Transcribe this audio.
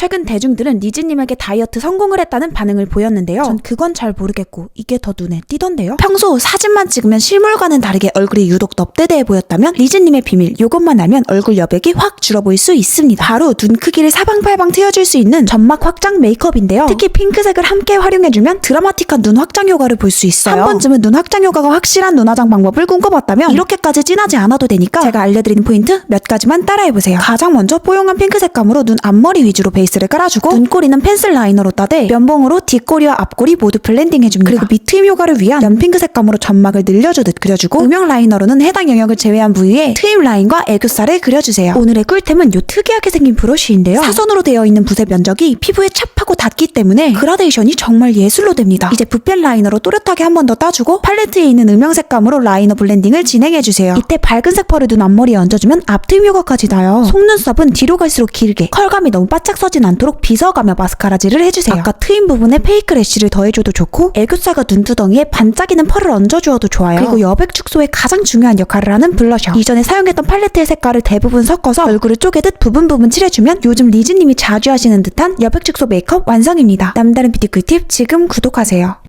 최근 대중들은 리즈님에게 다이어트 성공을 했다는 반응을 보였는데요. 전 그건 잘 모르겠고 이게 더 눈에 띄던데요. 평소 사진만 찍으면 실물과는 다르게 얼굴이 유독 넙대대해 보였다면 리즈님의 비밀 요것만 알면 얼굴 여백이 확 줄어 보일 수 있습니다. 바로 눈 크기를 사방팔방 트여줄 수 있는 점막 확장 메이크업인데요. 특히 핑크색을 함께 활용해주면 드라마틱한 눈 확장 효과를 볼 수 있어요. 한 번쯤은 눈 확장 효과가 확실한 눈 화장 방법을 꿈꿔봤다면 이렇게까지 진하지 않아도 되니까 제가 알려드리는 포인트 몇 가지만 따라해보세요. 가장 먼저 뽀용한 핑크 색감으로 눈 앞머리 위주로 베이스 를 깔아주고 눈꼬리는 펜슬 라이너로 따대 면봉으로 뒷꼬리와 앞꼬리 모두 블렌딩 해줍니다. 그리고 밑트임 효과를 위한 연핑크 색감으로 점막을 늘려주듯 그려주고 음영 라이너로는 해당 영역을 제외한 부위에 트임 라인과 애교살을 그려주세요. 오늘의 꿀템은 요 특이하게 생긴 브러쉬인데요. 사선으로 되어 있는 붓의 면적이 피부에 찹하고 닿기 때문에 그라데이션이 정말 예술로 됩니다. 이제 붓펜 라이너로 또렷하게 한 번 더 따주고 팔레트에 있는 음영 색감으로 라이너 블렌딩을 진행해주세요. 이때 밝은색 펄을 눈 앞머리에 얹어주면 앞트임 효과까지 나요. 속눈썹은 뒤로 갈수록 길게 컬감이 너무 바짝 서진 않도록 빗어가며 마스카라질을 해주세요. 아까 트임 부분에 페이크 래쉬를 더해줘도 좋고 애교살과 눈두덩이에 반짝이는 펄을 얹어주어도 좋아요. 그리고 여백 축소에 가장 중요한 역할을 하는 블러셔. 이전에 사용했던 팔레트의 색깔을 대부분 섞어서 얼굴을 쪼개듯 부분 부분 칠해주면 요즘 리즈님이 자주 하시는 듯한 여백 축소 메이크업 완성입니다. 남다른 뷰티 꿀팁 지금 구독하세요.